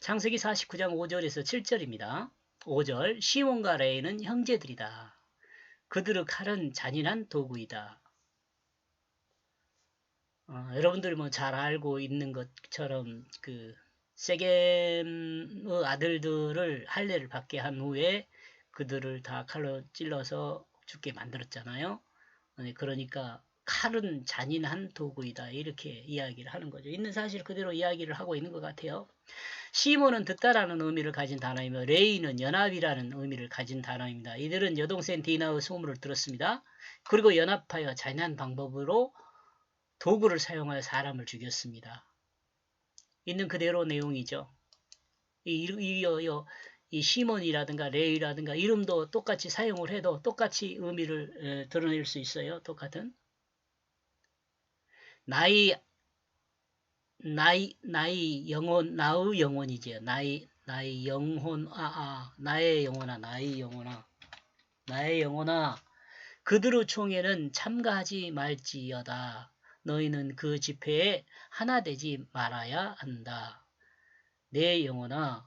창세기 49장 5절에서 7절입니다. 5절 시몬과 레이는 형제들이다. 그들의 칼은 잔인한 도구이다. 어, 여러분들이 뭐잘 알고 있는 것처럼 그 세겜의 아들들을 할례를 받게 한 후에 그들을 다 칼로 찔러서 죽게 만들었잖아요. 네, 그러니까 칼은 잔인한 도구이다 이렇게 이야기를 하는 거죠. 있는 사실 그대로 이야기를 하고 있는 것 같아요. 시몬은 듣다라는 의미를 가진 단어이며 레이는 연합이라는 의미를 가진 단어입니다. 이들은 여동생 디나의 소문을 들었습니다. 그리고 연합하여 잔인한 방법으로 도구를 사용하여 사람을 죽였습니다. 있는 그대로 내용이죠. 이, 이, 이, 이 시몬이라든가 레이라든가 이름도 똑같이 사용을 해도 똑같이 의미를 에, 드러낼 수 있어요. 똑같은. 나이 나이 나이 영혼 나의 영혼이지요. 나이 나의 영혼 아, 아 나의 영혼아 나의 영혼아 나의 영혼아 그들의 총회는 참가하지 말지어다. 너희는 그 집회에 하나 되지 말아야 한다. 내 영혼아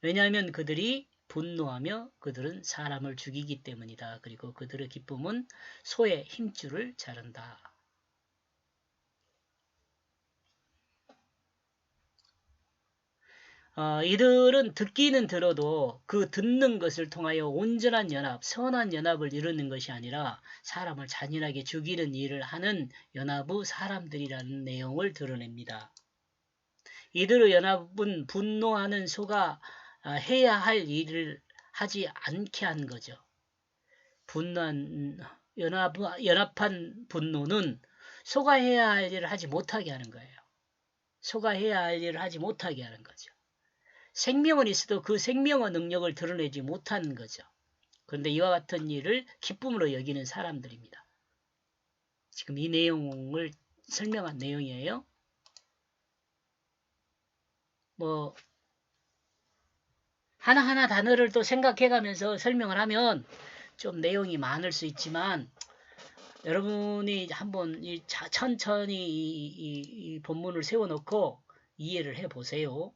왜냐하면 그들이 분노하며 그들은 사람을 죽이기 때문이다. 그리고 그들의 기쁨은 소의 힘줄을 자른다. 어, 이들은 듣기는 들어도 그 듣는 것을 통하여 온전한 연합, 선한 연합을 이루는 것이 아니라 사람을 잔인하게 죽이는 일을 하는 연합의 사람들이라는 내용을 드러냅니다. 이들의 연합은 분노하는 소가 아, 해야 할 일을 하지 않게 한 거죠. 분노한 연합, 연합한 분노는 소가 해야 할 일을 하지 못하게 하는 거예요. 소가 해야 할 일을 하지 못하게 하는 거죠. 생명은 있어도 그 생명의 능력을 드러내지 못한 거죠. 그런데 이와 같은 일을 기쁨으로 여기는 사람들입니다. 지금 이 내용을 설명한 내용이에요. 뭐 하나하나 단어를 또 생각해가면서 설명을 하면 좀 내용이 많을 수 있지만 여러분이 한번 이 천천히 이, 이, 이 본문을 세워놓고 이해를 해보세요.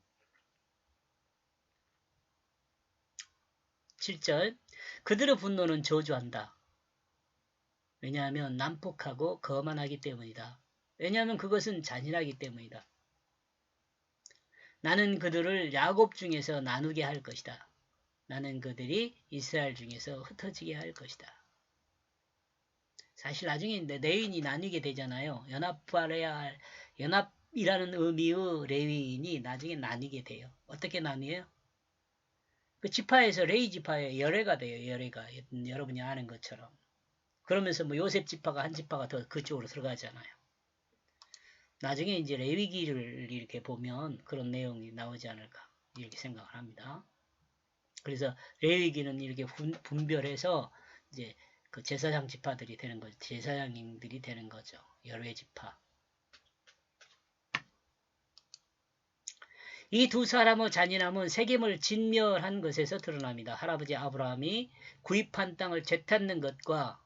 7절 그들의 분노는 저주한다. 왜냐하면 난폭하고 거만하기 때문이다. 왜냐하면 그것은 잔인하기 때문이다. 나는 그들을 야곱 중에서 나누게 할 것이다. 나는 그들이 이스라엘 중에서 흩어지게 할 것이다. 사실 나중에 레위인이 나뉘게 되잖아요. 연합하래야 할 연합이라는 의미의 레위인이 나중에 나뉘게 돼요. 어떻게 나뉘어요? 그 지파에서 레이 지파에 열애가 돼요. 열애가 여러분이 아는 것처럼. 그러면서 뭐 요셉 지파가 한 지파가 더 그쪽으로 들어가잖아요. 나중에 이제 레위기를 이렇게 보면 그런 내용이 나오지 않을까 이렇게 생각을 합니다. 그래서 레위기는 이렇게 분별해서 이제 그 제사장 지파들이 되는 거죠. 제사장님들이 되는 거죠. 열외 지파. 이 두 사람의 잔인함은 세겜을 진멸한 것에서 드러납니다. 할아버지 아브라함이 구입한 땅을 되찾는 것과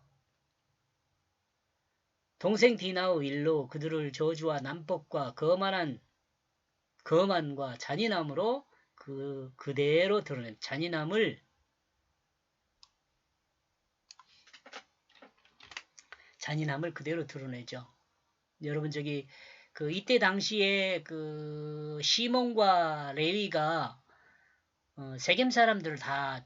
동생 디나의 일로 그들을 저주와 난폭과 거만한 거만과 잔인함으로 그 그대로 드러낸 잔인함을 잔인함을 그대로 드러내죠. 여러분 저기 그 이때 당시에 그 시몬과 레위가 어, 세겜 사람들을 다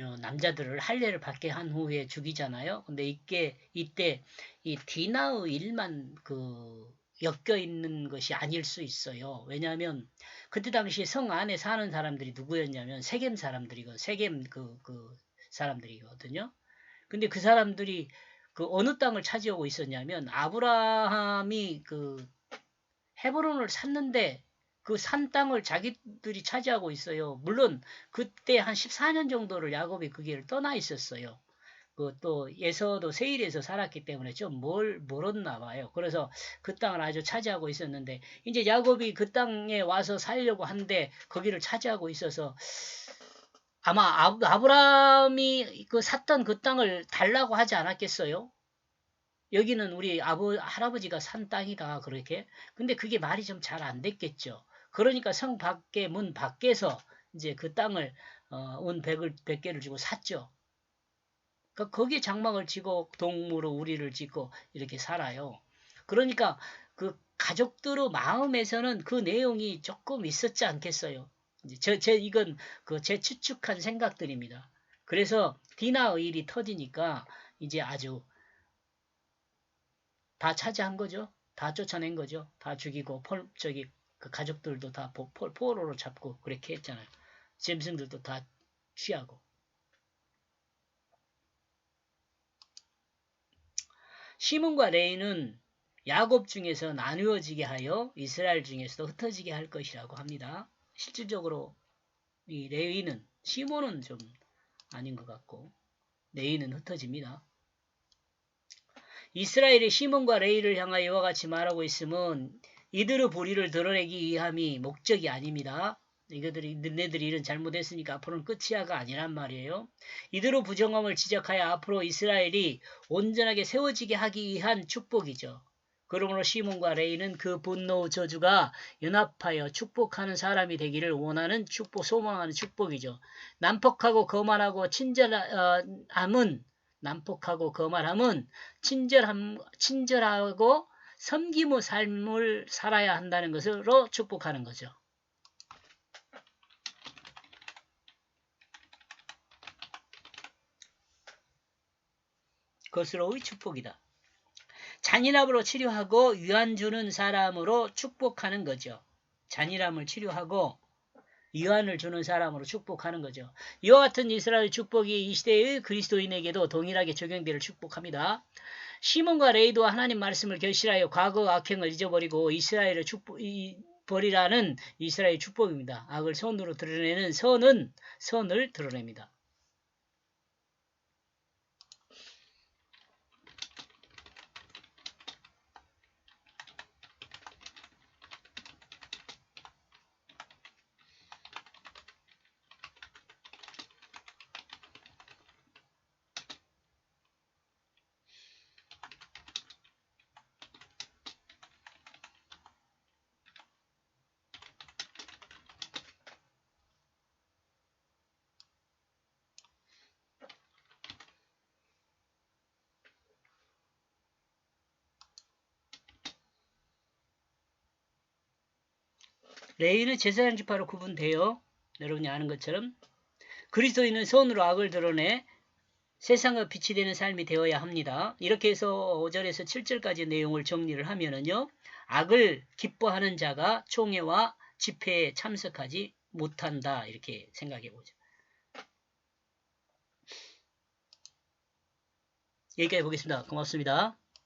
어, 남자들을 할례를 받게 한 후에 죽이잖아요. 근데 이게 이때 이 디나의 일만 그 엮여 있는 것이 아닐 수 있어요. 왜냐하면 그때 당시 성 안에 사는 사람들이 누구였냐면 세겜 사람들이고 세겜 그, 그 사람들이거든요. 근데 그 사람들이 그 어느 땅을 차지하고 있었냐면 아브라함이 그 헤브론을 샀는데 그 산 땅을 자기들이 차지하고 있어요. 물론 그때 한 14년 정도를 야곱이 그 길을 떠나 있었어요. 그또 예서도 세일에서 살았기 때문에 좀 뭘 멀었나 봐요. 그래서 그 땅을 아주 차지하고 있었는데 이제 야곱이 그 땅에 와서 살려고 하는데 거기를 차지하고 있어서 아마 아브라함이 그 샀던 그 땅을 달라고 하지 않았겠어요? 여기는 우리 아버 할아버지가 산 땅이다 그렇게 근데 그게 말이 좀 잘 안 됐겠죠. 그러니까 성 밖에 문 밖에서 이제 그 땅을 어, 온 100을 100개를 주고 샀죠. 그러니까 거기에 장막을 치고 동무로 우리를 짓고 이렇게 살아요. 그러니까 그 가족들의 마음에서는 그 내용이 조금 있었지 않겠어요. 이제 저, 제 이건 그 제 추측한 생각들입니다. 그래서 디나의 일이 터지니까 이제 아주 다 차지한 거죠. 다 쫓아낸 거죠. 다 죽이고 폴 저기 그 가족들도 다 포, 포, 포로로 잡고 그렇게 했잖아요. 짐승들도 다 취하고. 시몬과 레이는 야곱 중에서 나누어지게 하여 이스라엘 중에서도 흩어지게 할 것이라고 합니다. 실질적으로 이 레이는 시몬은 좀 아닌 것 같고 레이는 흩어집니다. 이스라엘이 시몬과 레이를 향하여 이와 같이 말하고 있으면 이들의 불의를 드러내기 위함이 목적이 아닙니다. 이들이 너네들이 일은 잘못했으니까 앞으로는 끝이야가 아니란 말이에요. 이들의 부정함을 지적하여 앞으로 이스라엘이 온전하게 세워지게 하기 위한 축복이죠. 그러므로 시몬과 레이는 그 분노 저주가 연합하여 축복하는 사람이 되기를 원하는 축복, 소망하는 축복이죠. 난폭하고 거만하고 친절함은 난폭하고 거만함은 친절함, 친절하고 섬김의 삶을 살아야 한다는 것으로 축복하는 거죠. 그것으로의 축복이다. 잔인함으로 치료하고 위안 주는 사람으로 축복하는 거죠. 잔인함을 치료하고 위안을 주는 사람으로 축복하는 거죠. 이와 같은 이스라엘 축복이 이 시대의 그리스도인에게도 동일하게 적용되를 축복합니다. 시몬과 레이도와 하나님 말씀을 결실하여 과거 악행을 잊어버리고 이스라엘을 축복, 이, 버리라는 이스라엘 축복입니다. 악을 선으로 드러내는 선은 선을 드러냅니다. 레이는 제사장 지파로 구분돼요. 여러분이 아는 것처럼 그리스도인은 손으로 악을 드러내 세상의 빛이 되는 삶이 되어야 합니다. 이렇게 해서 5절에서 7절까지 내용을 정리를 하면은요. 악을 기뻐하는 자가 총회와 집회에 참석하지 못한다. 이렇게 생각해 보죠. 얘기해 보겠습니다. 고맙습니다.